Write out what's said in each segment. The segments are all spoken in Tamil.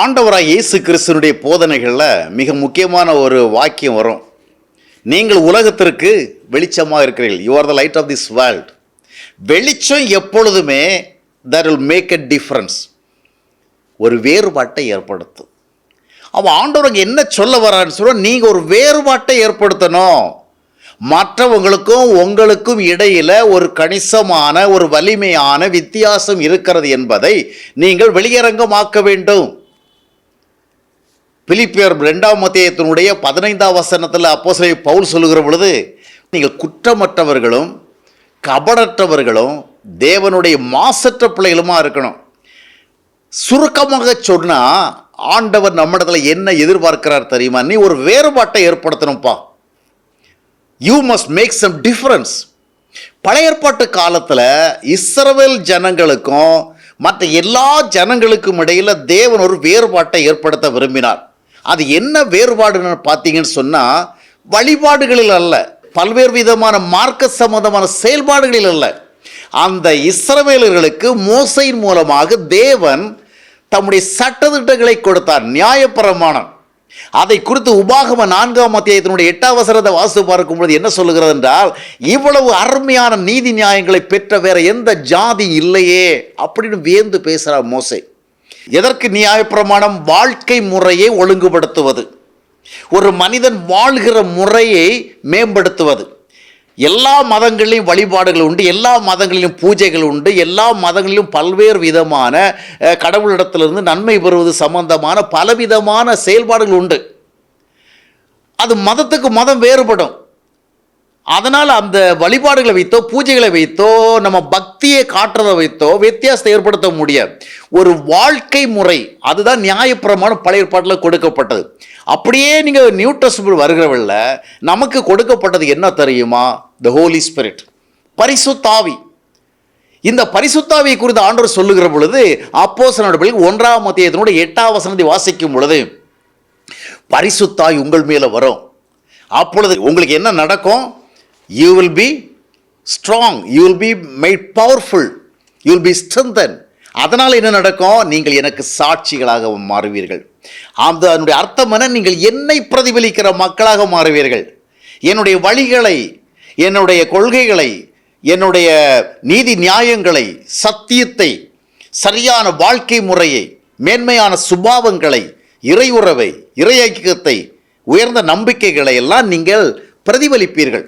ஆண்டவராக இயேசு கிறிஸ்துனுடைய போதனைகளில் மிக முக்கியமான ஒரு வாக்கியம் வரும். நீங்கள் உலகத்திற்கு வெளிச்சமாக இருக்கிறீர்கள். You are the light of this world வெளிச்சம் எப்பொழுதுமே that will make a difference ஒரு வேறுபாட்டை ஏற்படுத்தும். அவன் ஆண்டவருக்கு என்ன சொல்ல வரான்னு சொல்ல நீங்கள் ஒரு வேறுபாட்டை ஏற்படுத்தணும். மற்றவங்களுக்கும் உங்களுக்கும் இடையில் ஒரு கணிசமான ஒரு வலிமையான வித்தியாசம் இருக்கிறது என்பதை நீங்கள் வெளியரங்கமாக்க வேண்டும். பிலிப்பியர் ரெண்டாம் மத்தியத்தினுடைய பதினைந்தாம் வசனத்தில் அப்போஸ்தலர் பவுல் சொல்லுகிற பொழுது நீங்கள் குற்றமற்றவர்களும் கபடற்றவர்களும் தேவனுடைய மாசற்ற பிள்ளைகளுமா இருக்கணும். சுருக்கமாக சொன்னால் ஆண்டவர் நம்மிடத்தில் என்ன எதிர்பார்க்கிறார் தெரியுமா? நீ ஒரு வேறுபாட்டை ஏற்படுத்தணும்ப்பா you must make some difference பழைய ஏற்பாட்டு காலத்தில் இஸ்ரவேல் ஜனங்களுக்கும் மற்ற எல்லா ஜனங்களுக்கும் இடையில் தேவன் ஒரு வேறுபாட்டை ஏற்படுத்த விரும்பினார். அது என்ன வேறுபாடுன்னு பார்த்தீங்கன்னு சொன்னால் வழிபாடுகளில் அல்ல பல்வேறு விதமான மார்க்க சம்பந்தமான செயல்பாடுகளில் அல்ல. அந்த இஸ்ரவேலர்களுக்கு மோசையின் மூலமாக தேவன் தம்முடைய சட்டத்திட்டங்களை கொடுத்தார் நியாயப்பிரமாணம். அதை குறித்து உபாகம நான்காம் அத்தியாயத்தினுடைய எட்டாம் வசனத்தை வாசித்து பார்க்கும்போது என்ன சொல்லுகிறது என்றால் இவ்வளவு அருமையான நீதி நியாயங்களை பெற்ற வேற எந்த ஜாதி இல்லையே அப்படின்னு வியந்து பேசுகிறார் மோசை. எதற்கு நியாயப்பிரமாணம் வாழ்க்கை முறையை ஒழுங்குபடுத்துவது? ஒரு மனிதன் வாழ்கிற முறையை மேம்படுத்துவது. எல்லா மதங்களிலும் வழிபாடுகள் உண்டு எல்லா மதங்களிலும் பூஜைகள் உண்டு எல்லா மதங்களிலும் பல்வேறு விதமான கடவுளிடத்திலிருந்து நன்மை பெறுவது சம்பந்தமான பலவிதமான செயல்பாடுகள் உண்டு. அது மதத்துக்கு மதம் வேறுபடும். அதனால் அந்த வழிபாடுகளை வைத்தோ பூஜைகளை வைத்தோ நம்ம பக்தியை காட்டுறதை வைத்தோ வித்தியாசத்தை ஏற்படுத்த முடியாது. ஒரு வாழ்க்கை முறை அதுதான் நியாயப்பிரமாணம் பழைய ஏற்பாட்டில் கொடுக்கப்பட்டது. அப்படியே நீங்கள் நியூ டெஸ்ட்மெண்ட் நமக்கு கொடுக்கப்பட்டது என்ன தெரியுமா? த ஹோலி ஸ்பிரிட் பரிசுத்தாவி. இந்த பரிசுத்தாவி குறித்து ஆண்டவர் சொல்லுகிற பொழுது அப்போஸ்தலனுடைய ஒன்றாம் மத்தியத்தினுடைய எட்டாம் வசனத்தை வாசிக்கும் பொழுது பரிசுத்தாய் உங்கள் மேலே வரும். அப்பொழுது உங்களுக்கு என்ன நடக்கும்? You will be strong you will be made powerful you will be strengthen அதனால் என்ன நடக்கும்? நீங்கள் எனக்கு சாட்சிகளாக மாறுவீர்கள். அந்த அதனுடைய அர்த்தம் என்ன? நீங்கள் என்னை பிரதிபலிக்கிற மக்களாக மாறுவீர்கள். என்னுடைய வழிகளை என்னுடைய கொள்கைகளை என்னுடைய நீதி நியாயங்களை சத்தியத்தை சரியான வாழ்க்கை முறையை மேன்மையான சுபாவங்களை இறையுறவை இறை ஐக்கியத்தை உயர்ந்த நம்பிக்கைகளை எல்லாம் நீங்கள் பிரதிபலிப்பீர்கள்.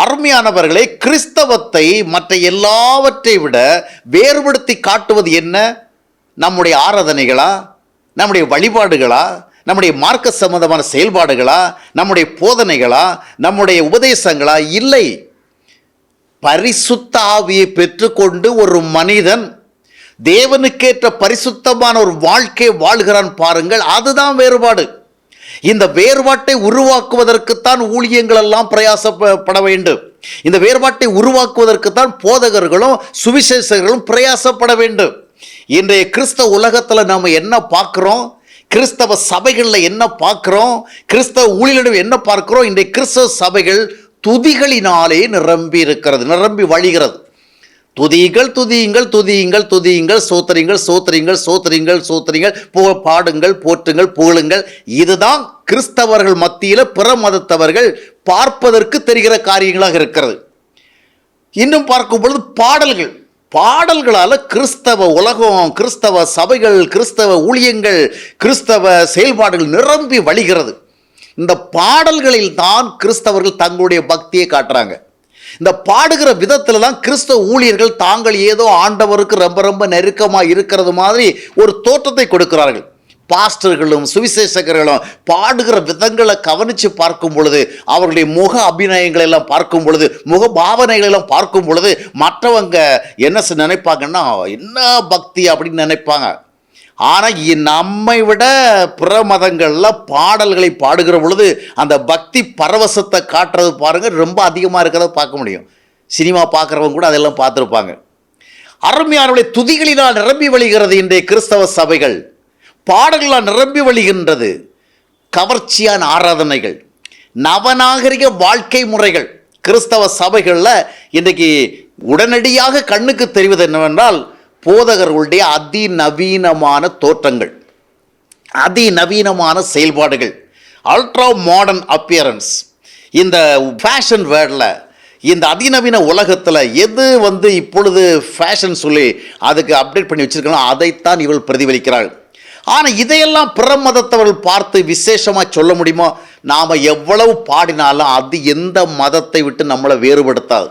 அருமையானவர்களே கிறிஸ்தவத்தை மற்ற எல்லாவற்றை விட வேறுபடுத்தி காட்டுவது என்ன? நம்முடைய ஆராதனைகளா? நம்முடைய வழிபாடுகளா? நம்முடைய மார்க்க சம்பந்தமான செயல்பாடுகளா? நம்முடைய போதனைகளா? நம்முடைய உபதேசங்களா? இல்லை. பரிசுத்த ஆவியை பெற்றுக்கொண்டு ஒரு மனிதன் தேவனுக்கேற்ற பரிசுத்தமான ஒரு வாழ்க்கையை வாழ்கிறான் பாருங்கள். அதுதான் வேறுபாடு. இந்த வேறுபாட்டை உருவாக்குவதற்குத்தான் ஊழியங்கள் எல்லாம் பிரயாசப்பட வேண்டும். இந்த வேறுபாட்டை உருவாக்குவதற்குத்தான் போதகர்களும் சுவிசேஷகர்களும் பிரயாசப்பட வேண்டும். இன்றைய கிறிஸ்தவ உலகத்தில் நாம் என்ன பார்க்குறோம்? கிறிஸ்தவ சபைகளில் என்ன பார்க்குறோம்? கிறிஸ்தவ ஊழியர்களிடம் என்ன பார்க்குறோம்? இன்றைய கிறிஸ்தவ சபைகள் துதிகளினாலே நிரம்பி இருக்கிறது நிரம்பி வழிகிறது. துதியுங்கள் துதியுங்கள் துதியுங்கள் துதியுங்கள் சோத்தரிங்கள் சோத்தரிங்கள் சோத்தரிங்கள் சோத்தரிங்கள் போ பாடுங்கள் போற்றுங்கள் புகழுங்கள். இதுதான் கிறிஸ்தவர்கள் மத்தியில் பிற மதத்தவர்கள் பார்ப்பதற்கு தெரிகிற காரியங்களாக இருக்கிறது. இன்னும் பார்க்கும் பொழுது பாடல்கள். பாடல்களால் கிறிஸ்தவ உலகம் கிறிஸ்தவ சபைகள் கிறிஸ்தவ ஊழியங்கள் கிறிஸ்தவ செயல்பாடுகள் நிரம்பி வழிகிறது. இந்த பாடல்களில் தான் கிறிஸ்தவர்கள் தங்களுடைய பக்தியை காட்டுறாங்க. இந்த பாடுகிற விதத்தில் தான் கிறிஸ்தவ ஊழியர்கள் தாங்கள் ஏதோ ஆண்டவருக்கு ரொம்ப ரொம்ப நெருக்கமாக இருக்கிறது மாதிரி ஒரு தோற்றத்தை கொடுக்கிறார்கள். பாஸ்டர்களும் சுவிசேஷகர்களும் பாடுகிற விதங்களை கவனித்து பார்க்கும் பொழுது அவர்களுடைய முக அபிநயங்களை எல்லாம் பார்க்கும் பொழுது முக பாவனைகளை எல்லாம் பார்க்கும் பொழுது மற்றவங்க என்ன நினைப்பாங்கன்னா என்ன பக்தி அப்படின்னு நினைப்பாங்க. ஆனால் நம்மை விட பிற மதங்களில் பாடல்களை பாடுகிற பொழுது அந்த பக்தி பரவசத்தை காட்டுறது பாருங்கள் ரொம்ப அதிகமாக இருக்கிறத பார்க்க முடியும். சினிமா பார்க்குறவங்க கூட அதெல்லாம் பார்த்துருப்பாங்க. அருமையானுடைய துதிகளினால் நிரம்பி வழிகிறது இன்றைய கிறிஸ்தவ சபைகள். பாடல்களால் நிரம்பி வழிகின்றது. கவர்ச்சியான ஆராதனைகள். நவநாகரிக வாழ்க்கை முறைகள். கிறிஸ்தவ சபைகளில் இன்றைக்கு உடனடியாக கண்ணுக்கு தெரிவது என்னவென்றால் போதகர்களுடைய அதிநவீனமான தோற்றங்கள் அதிநவீனமான செயல்பாடுகள் அல்ட்ரா மாடர்ன் அப்பியரன்ஸ் இந்த ஃபேஷன் வேர்டில் இந்த அதிநவீன உலகத்தில் எது வந்து இப்பொழுது ஃபேஷன் சொல்லி அதுக்கு அப்டேட் பண்ணி வச்சிருக்காங்களோ அதைத்தான் இவள் பிரதிபலிக்கிறாள். ஆனால் இதையெல்லாம் பிற மதத்தவர்கள் பார்த்து விசேஷமாக சொல்ல முடியுமோ? நாம் எவ்வளவு பாடினாலும் அது எந்த மதத்தை விட்டு நம்மளை வேறுபடுத்தாது.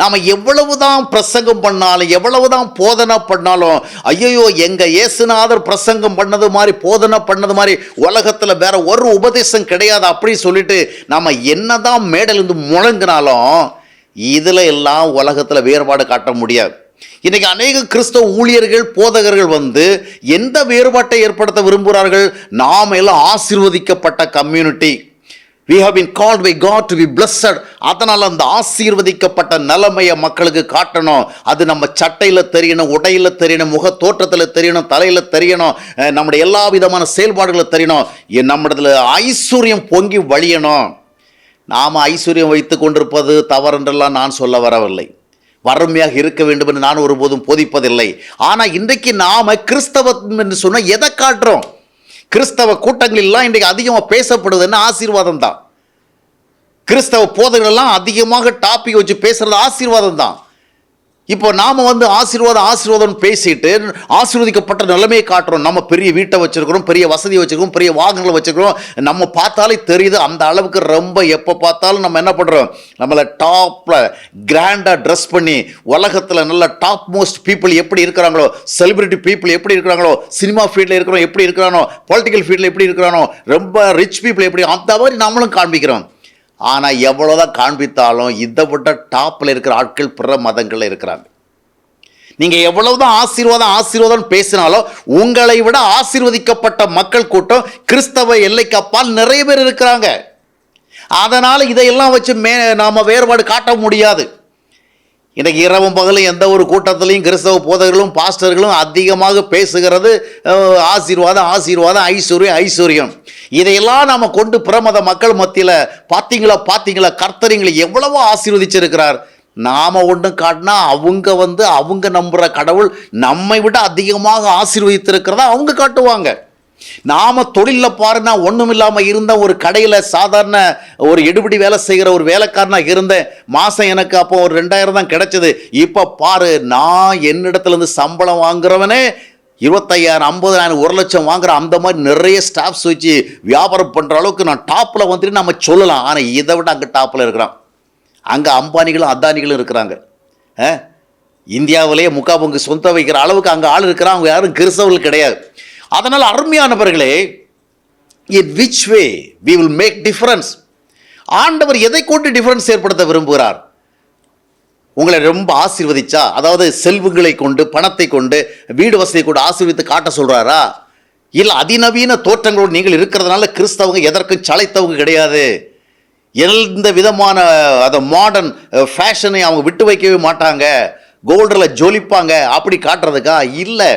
நாம் எவ்வளவு தான் பிரசங்கம் பண்ணாலும் எவ்வளவு தான் போதனை பண்ணாலும் ஐயோ எங்கள் இயேசுநாதர் பிரசங்கம் பண்ணது மாதிரி போதனை பண்ணது மாதிரி உலகத்தில் வேற ஒரு உபதேசம் கிடையாது அப்படின்னு சொல்லிட்டு என்ன என்னதான் மேடலேருந்து முழங்கினாலும் இதில் எல்லாம் உலகத்தில் வேறுபாடு காட்ட முடியாது. இன்றைக்கி அநேக கிறிஸ்தவ ஊழியர்கள் போதகர்கள் வந்து எந்த வேறுபாட்டை ஏற்படுத்த விரும்புகிறார்கள்? நாம் எல்லாம் ஆசிர்வதிக்கப்பட்ட community. We have been called by God to be blessed அதனால் அந்த ஆசீர்வதிக்கப்பட்ட நிலைமையை மக்களுக்கு காட்டணும். அது நம்ம சட்டையில் தெரியணும் உடையில் தெரியணும் முக தோற்றத்தில் தெரியணும் தலையில் தெரியணும் நம்முடைய எல்லா விதமான செயல்பாடுகளை தெரியணும். எ- ஐஸ்வர்யம் பொங்கி வழியணும். நாம் ஐஸ்வர்யம் வைத்து கொண்டிருப்பது தவறென்றெல்லாம் நான் சொல்ல வரவில்லை. வறுமையாக இருக்க வேண்டும் என்று நான் ஒருபோதும் போதிப்பதில்லை. ஆனால் இன்றைக்கு நாம் கிறிஸ்தவம் என்று சொன்னால் எதை காட்டுறோம்? கிறிஸ்தவ கூட்டங்களெல்லாம் இன்றைக்கு அதிகமாக பேசப்படுதுன்னு ஆசீர்வாதம் தான் கிறிஸ்தவ போதைகளெல்லாம் அதிகமாக டாபிக் வச்சு பேசுறது ஆசீர்வாதம் தான் இப்போ நாம் வந்து ஆசீர்வாதம் ஆசீர்வாதம் பேசிட்டு ஆசீர்வதிக்கப்பட்ட நிலைமையை காட்டுறோம். நம்ம பெரிய வீட்டை வச்சுருக்கிறோம் பெரிய வசதியை வச்சுருக்கோம் பெரிய வாகனங்களை வச்சுருக்கிறோம். நம்ம பார்த்தாலே தெரியுது அந்த அளவுக்கு ரொம்ப எப்போ பார்த்தாலும் நம்ம என்ன பண்ணுறோம் நம்மளை டாப்பில் கிராண்டாக ட்ரெஸ் பண்ணி உலகத்தில் நல்ல டாப் மோஸ்ட் பீப்புள் எப்படி இருக்கிறாங்களோ செலிபிரிட்டி பீப்புள் எப்படி இருக்கிறாங்களோ சினிமா ஃபீல்டில் இருக்கிறோம் எப்படி இருக்கிறானோ பொலிட்டிக்கல் ஃபீல்டில் எப்படி இருக்கிறானோ ரொம்ப ரிச் பீப்புள் எப்படி அந்த மாதிரி நம்மளும் காண்பிக்கிறோம். ஆனால் எவ்வளோதான் காண்பித்தாலும் இதை விட டாப்பில் இருக்கிற ஆட்கள் பிற மதங்களில் இருக்கிறாங்க. நீங்கள் எவ்வளவுதான் ஆசீர்வாதம் ஆசீர்வாதம் பேசினாலும் உங்களை விட ஆசீர்வதிக்கப்பட்ட மக்கள் கூட்டம் கிறிஸ்தவ எல்லைக்கு அப்பால் நிறைய பேர் இருக்கிறாங்க. அதனால் இதையெல்லாம் வச்சு மே நாம் வேறுபாடு காட்ட முடியாது. இன்றைக்கு இரவும் பகலும் எந்த ஒரு கூட்டத்திலையும் கிறிஸ்தவ போதகர்களும் பாஸ்டர்களும் அதிகமாக பேசுகிறது ஆசீர்வாதம் ஆசீர்வாதம் ஐஸ்வர்யம் ஐஸ்வர்யம். இதையெல்லாம் நாம் கொண்டு பிரமத மக்கள் மத்தியில் பார்த்தீங்களா பார்த்தீங்களா கர்த்தரிங்களை எவ்வளவோ ஆசீர்வதிச்சிருக்கிறார். நாம் ஒன்று காட்டினா அவங்க வந்து அவங்க நம்புகிற கடவுள் நம்மை விட அதிகமாக ஆசீர்வதித்திருக்கிறதா அவங்க காட்டுவாங்க. நாம தொழிலில் பாருன்னா ஒன்றும் இல்லாமல் இருந்தேன் ஒரு கடையில் சாதாரண ஒரு எடுபடி வேலை செய்கிற ஒரு வேலைக்காரனாக இருந்தேன். மாதம் எனக்கு அப்போ ஒரு ரெண்டாயிரம் தான் கிடைச்சது. இப்போ பாரு நான் என்னிடத்துலேருந்து சம்பளம் வாங்குறவனே இருபத்தையாயிரம் ஐம்பதாயிரம் ஒரு லட்சம் வாங்குற அந்த மாதிரி நிறைய ஸ்டாஃப்ஸ் வச்சு வியாபாரம் பண்ணுற அளவுக்கு நான் டாப்பில் வந்துட்டு நம்ம சொல்லலாம். ஆனால் இதை விட அங்கே டாப்பில் இருக்கிறான். அங்கே அம்பானிகளும் அதானிகளும் இருக்கிறாங்க. ஆ? இந்தியாவிலேயே முக்கா பங்கு சொந்த வைக்கிற அளவுக்கு அங்கே ஆள் இருக்கிறான். அவங்க யாரும் கிறிஸ்தவர்கள் கிடையாது. அதனால் அருமையானவர்களே in which way we will make difference ஆண்டவர் எதை கொண்டு டிஃபரன்ஸ் ஏற்படுத்த விரும்புகிறார்? உங்களை ரொம்ப ஆசீர்வதிச்சா அதாவது செல்வங்களை கொண்டு பணத்தை கொண்டு வீடு வசதியை கொண்டு ஆசீர்வித்து காட்ட சொல்கிறாரா இல்லை அதிநவீன தோற்றங்களோடு நீங்கள் இருக்கிறதுனால கிறிஸ்தவங்க எதற்கும் சளைத்தவங்க கிடையாது. எந்த விதமான அதை மாடர்ன் ஃபேஷனை அவங்க விட்டு வைக்கவே மாட்டாங்க. கோல்டில் ஜொலிப்பாங்க. அப்படி காட்டுறதுக்கா? இல்லை.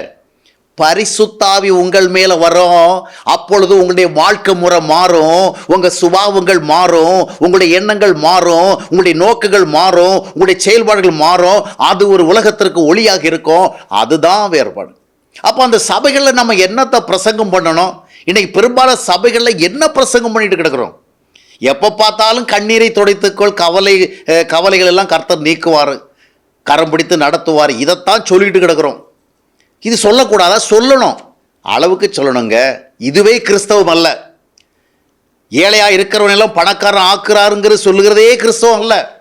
பரிசுத்தாவி உங்கள் மேலே வரும் அப்பொழுது உங்களுடைய வாழ்க்கை முறை மாறும். உங்கள் சுபாவங்கள் மாறும். உங்களுடைய எண்ணங்கள் மாறும். உங்களுடைய நோக்குகள் மாறும். உங்களுடைய செயல்பாடுகள் மாறும். அது ஒரு உலகத்திற்கு ஒளியாக இருக்கும். அதுதான் வேறுபாடு. அப்போ அந்த சபைகளில் நம்ம என்னத்தை பிரசங்கம் பண்ணணும்? இன்னைக்கு பெரும்பாலும் சபைகளில் என்ன பிரசங்கம் பண்ணிட்டு கிடக்கிறோம்? எப்போ பார்த்தாலும் கண்ணீரை துடைத்துக்கொள் கவலை கவலைகள் எல்லாம் கர்த்தர் நீக்குவார். கரம் பிடித்து நடத்துவார். இதைத்தான் சொல்லிட்டு கிடக்கிறோம். இது சொல்லக்கூடாதா? சொல்லணும். அளவுக்கு சொல்லணுங்க. இதுவே கிறிஸ்தவம் அல்ல. ஏழையாக இருக்கிறவனெல்லாம் பணக்காரன் ஆக்குறாருங்கிறது சொல்லுகிறதே கிறிஸ்தவம் அல்ல.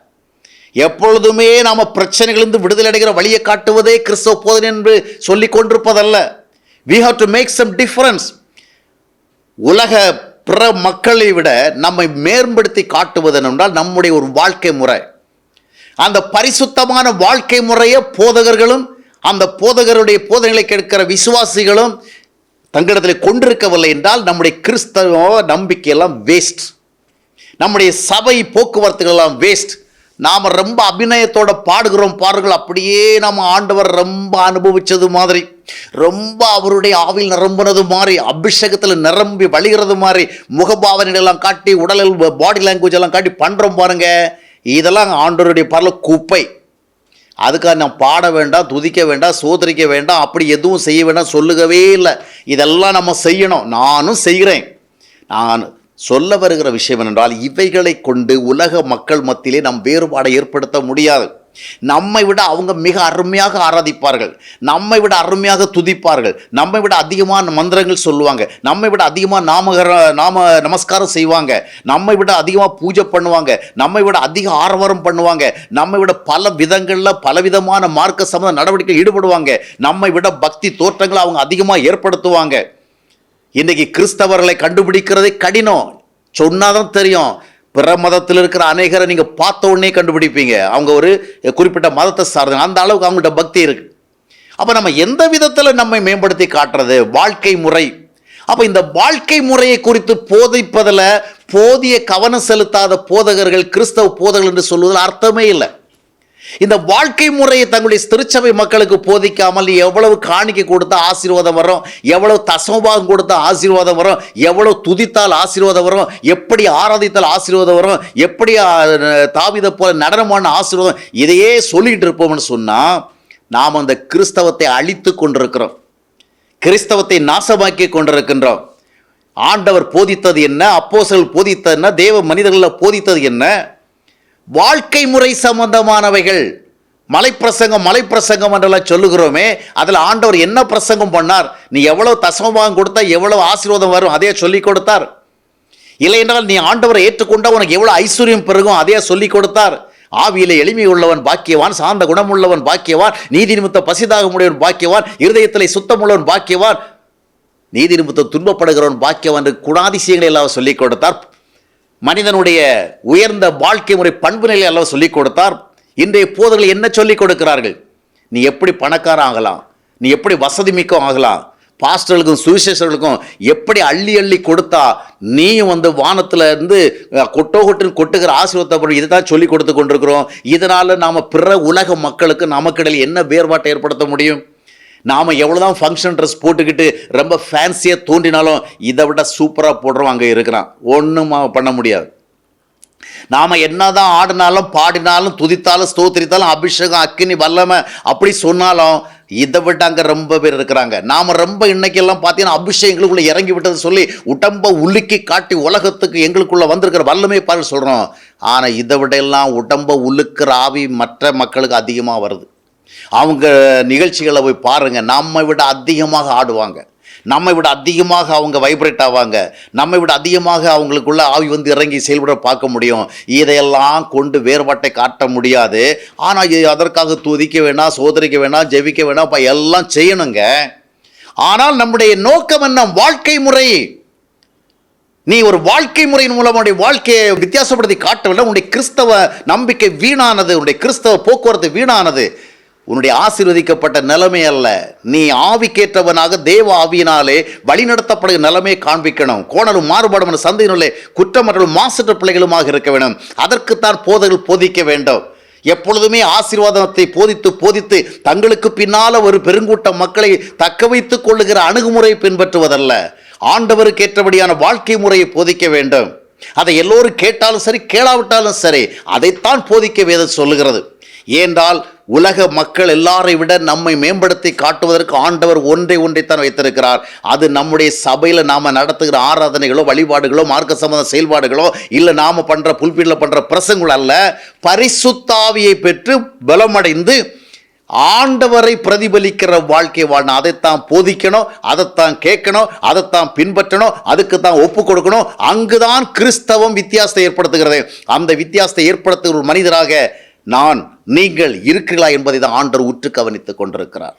எப்பொழுதுமே நாம் பிரச்சனைகளிலிருந்து விடுதலை அடைகிற வழியை காட்டுவதே கிறிஸ்தவ போதனை என்று சொல்லிக் கொண்டிருப்பதல்ல. We have to make some difference உலக பிற மக்களை விட நம்மை மேம்படுத்தி காட்டுவது என்றால் நம்முடைய ஒரு வாழ்க்கை முறை. அந்த பரிசுத்தமான வாழ்க்கை முறையை போதகர்களும் அந்த போதகருடைய போதனைகளை கேட்கிற விசுவாசிகளும் தங்களிடத்தில் கொண்டிருக்கவில்லை என்றால் நம்முடைய கிறிஸ்தவ நம்பிக்கையெல்லாம் வேஸ்ட் நம்முடைய சபை போக்குவரத்துகள் எல்லாம் வேஸ்ட் நாம் ரொம்ப அபிநயத்தோட பாடுகிறோம் பாருங்கள் அப்படியே நம்ம ஆண்டவர் ரொம்ப அனுபவித்தது மாதிரி ரொம்ப அவருடைய ஆவில் நிரம்பினது மாதிரி அபிஷேகத்தில் நிரம்பி வழிகிறது மாதிரி முகபாவனைகள் காட்டி உடலில் பாடி லாங்குவேஜ் எல்லாம் காட்டி பண்ணுறோம் பாருங்கள் இதெல்லாம் ஆண்டவருடைய பரல குப்பை. அதுக்காக நான் பாட வேண்டாம் துதிக்க வேண்டாம் சோதரிக்க வேண்டாம் அப்படி எதுவும் செய்ய வேண்டாம் சொல்லுகவே இல்லை. இதெல்லாம் நம்ம செய்யணும். நானும் செய்கிறேன். நான் சொல்ல வருகிற விஷயம் என்றால் இவைகளை கொண்டு உலக மக்கள் மத்தியிலே நம் வேறுபாடை ஏற்படுத்த முடியாது. நம்மை விட அவங்க மிக அருமையாக ஆராதிப்பார்கள். நம்மை விட அருமையாக துதிப்பார்கள். நம்மை விட அதிகமான மந்திரங்கள் சொல்லுவாங்க. நம்மை விட அதிகமாக நாமகர நாம நமஸ்காரம் செய்வாங்க. நம்மை விட அதிகமாக பூஜை பண்ணுவாங்க. நம்மை விட அதிக ஆரவாரம் பண்ணுவாங்க. நம்மை விட பல விதங்களில் பலவிதமான மார்க்க சம்மந்த நடவடிக்கைகள் ஈடுபடுவாங்க. நம்மை விட பக்தி தோற்றங்களை அவங்க அதிகமாக ஏற்படுத்துவாங்க. இன்றைக்கி கிறிஸ்தவர்களை கண்டுபிடிக்கிறதே கடினம். சொன்னாதான் தெரியும். பிற மதத்தில் இருக்கிற அநேகரை நீங்கள் பார்த்த உடனே கண்டுபிடிப்பீங்க. அவங்க ஒரு குறிப்பிட்ட மதத்தை சார்ந்த அந்த அளவுக்கு அவங்கள்ட்ட பக்தி இருக்குது அப்போ நம்ம எந்த விதத்தில் நம்மை மேம்படுத்தி காட்டுறது? வாழ்க்கை முறை. அப்போ இந்த வாழ்க்கை முறையை குறித்து போதிப்பதில் போதிய கவனம் செலுத்தாத போதகர்கள் கிறிஸ்தவ போதகர்கள் என்று சொல்வதில் அர்த்தமே இல்லை. இந்த வாழ்க்கை முறையை தங்களுடைய திருச்சபை மக்களுக்கு போதிக்காமல் எவ்வளவு காணிக்கை கொடுத்தா ஆசீர்வாதம் வரும் எவ்வளவு தசமபாகம் கொடுத்தா ஆசீர்வாதம் வரும் எவ்வளவு துதித்தால் ஆசீர்வாதம் வரும் எப்படி ஆராதித்தால் ஆசீர்வாதம் வரும் எப்படி தாவித போல நடனமான ஆசீர்வாதம் இதையே சொல்லிட்டு இருப்போம்னு சொன்னால் நாம் அந்த கிறிஸ்தவத்தை அழித்து கொண்டிருக்கிறோம். கிறிஸ்தவத்தை நாசமாக்கி கொண்டிருக்கின்றோம். ஆண்டவர் போதித்தது என்ன அப்போசல் போதித்தது என்ன தேவ மனிதர்களில் போதித்தது என்ன வாழ்க்கை முறை சம்பந்தமானவைகள். மலைப்பிரசங்கம் மலைப்பிரசங்கம் என்றெல்லாம் சொல்லுகிறோமே அதில் ஆண்டவர் என்ன பிரசங்கம் பண்ணார்? நீ எவ்வளோ தசமபாகம் கொடுத்தா எவ்வளோ ஆசீர்வாதம் வரும்? அதே சொல்லி கொடுத்தார். இல்லை என்றால் நீ ஆண்டவரை ஏற்றுக்கொண்டா உனக்கு எவ்வளோ ஐஸ்வர்யம் பெருகும்? அதே சொல்லி கொடுத்தார். ஆவியில எளிமை உள்ளவன் பாக்கியவான் சார்ந்த குணமுள்ளவன் பாக்கியவான் நீதி நிமித்த பசிதாக முடியவன் பாக்கியவான் இருதயத்தில் சுத்தமுள்ளவன் பாக்கியவான் நீதி நிமித்தம் துன்பப்படுகிறவன் பாக்கியவான் என்று குணாதிசயங்களை எல்லாம் சொல்லிக் கொடுத்தார். மனிதனுடைய உயர்ந்த வாழ்க்கை முறை பண்பு நிலை எல்லாம் சொல்லிக் கொடுத்தார். இன்றைய போதர்கள் என்ன சொல்லிக் கொடுக்கிறார்கள்? நீ எப்படி பணக்காரன் ஆகலாம்? நீ எப்படி வசதி மிக்கம் ஆகலாம்? பாஸ்டர்களுக்கும் சுவிசேஷர்களுக்கும் எப்படி அள்ளி அள்ளி கொடுத்தா நீயும் வந்து வானத்தில் இருந்து கொட்டோ கொட்டுன்னு கொட்டுகிற ஆசீர்வாதத்தை இதை தான் சொல்லி கொடுத்து கொண்டிருக்கிறோம். இதனால் நாம் பிற உலக மக்களுக்கு நமக்கிடையில் என்ன வேறுபாட்டை ஏற்படுத்த முடியும்? நாம் எவ்வளோதான் ஃபங்க்ஷன் ட்ரெஸ் போட்டுக்கிட்டு ரொம்ப ஃபேன்சியாக தோன்றினாலும் இதை விட சூப்பராக போடுறோம் அங்கே இருக்கிறான். ஒன்றும் பண்ண முடியாது. நாம் என்னதான் ஆடினாலும் பாடினாலும் துதித்தாலும் ஸ்தோத்திரித்தாலும் அபிஷேகம் அக்கினி வல்லமை அப்படி சொன்னாலும் இதை விட அங்கே ரொம்ப பேர் இருக்கிறாங்க. நாம் ரொம்ப இன்னைக்கெல்லாம் பார்த்தீங்கன்னா அபிஷேகம் எங்களுக்குள்ளே இறங்கி விட்டது சொல்லி உடம்ப உலுக்கி காட்டி உலகத்துக்கு எங்களுக்குள்ளே வந்திருக்கிற வல்லமை பாரு சொல்கிறோம் ஆனால் இதை விட எல்லாம் உடம்ப உழுக்கிற ஆவி மற்ற மக்களுக்கு அதிகமாக வருது. அவங்க நிகழ்ச்சிகளை போய் பாருங்கள் நம்மை விட அதிகமாக ஆடுவாங்க. நம்மை விட அதிகமாக அவங்க வைப்ரேட் ஆவாங்க. நம்மை விட அதிகமாக அவங்களுக்குள்ள ஆவி வந்து இறங்கி செயல்பட பார்க்க முடியும். இதையெல்லாம் கொண்டு வேறுபாட்டை காட்ட முடியாது. ஆனால் இது அதற்காக துதிக்க வேணாம் சோதரிக்க வேணாம் ஜெபிக்க வேணாம் இப்போ எல்லாம் செய்யணுங்க. ஆனால் நம்முடைய நோக்கம் என்ன? வாழ்க்கை முறை. நீ ஒரு வாழ்க்கை முறையின் மூலம் உன்னுடைய வாழ்க்கையை வித்தியாசப்படுத்தி காட்டவில்லை. உன்னுடைய கிறிஸ்தவ நம்பிக்கை வீணானது உன்னுடைய கிறிஸ்தவ போக்குவரத்து வீணானது. உன்னுடைய ஆசீர்வதிக்கப்பட்ட நிலைமை அல்ல. நீ ஆவிக்கேற்றவனாக தேவ ஆவியினாலே வழிநடத்தப்படுகிற நிலைமையை காண்பிக்கணும். கோணலும் மாறுபாடும் சந்தையினுள்ளே குற்றமற்றும் மாசற்ற பிள்ளைகளுமாக இருக்க வேண்டும். அதற்குத்தான் போதைகள் போதிக்க வேண்டும். எப்பொழுதுமே ஆசீர்வாதத்தை போதித்து போதித்து தங்களுக்கு பின்னால ஒரு பெருங்கூட்ட மக்களை தக்க வைத்துக் கொள்ளுகிற அணுகுமுறை பின்பற்றுவதல்ல. ஆண்டவருக்கு ஏற்றபடியான வாழ்க்கை முறையை போதிக்க வேண்டும். அதை எல்லோரும் கேட்டாலும் சரி கேளாவிட்டாலும் சரி அதைத்தான் போதிக்க வேத சொல்லுகிறது. ஏனென்றால் உலக மக்கள் எல்லாரை விட நம்மை மேம்படுத்தி காட்டுவதற்கு ஆண்டவர் ஒன்றை ஒன்றைத்தான் வைத்திருக்கிறார். அது நம்முடைய சபையில் நாம் நடத்துகிற ஆராதனைகளோ வழிபாடுகளோ மார்க்க சம்பந்த செயல்பாடுகளோ இல்லை நாம் பண்ணுற புல்பீட்டில் பண்ணுற பிரசங்கள் அல்ல பரிசுத்தாவியை பெற்று பலமடைந்து ஆண்டவரை பிரதிபலிக்கிற வாழ்க்கை வாழணும் அதைத்தான் போதிக்கணும் அதைத்தான் கேட்கணும் அதைத்தான் பின்பற்றணும் அதுக்கு தான் ஒப்பு கொடுக்கணும். அங்குதான் கிறிஸ்தவம் வித்தியாசத்தை ஏற்படுத்துகிறது. அந்த வித்தியாசத்தை ஏற்படுத்துகிற ஒரு மனிதராக நான் நீங்கள் இருக்கிறீர்களா என்பதை தான் ஆண்டர் உற்று கவனித்துக் கொண்டிருக்கிறார்.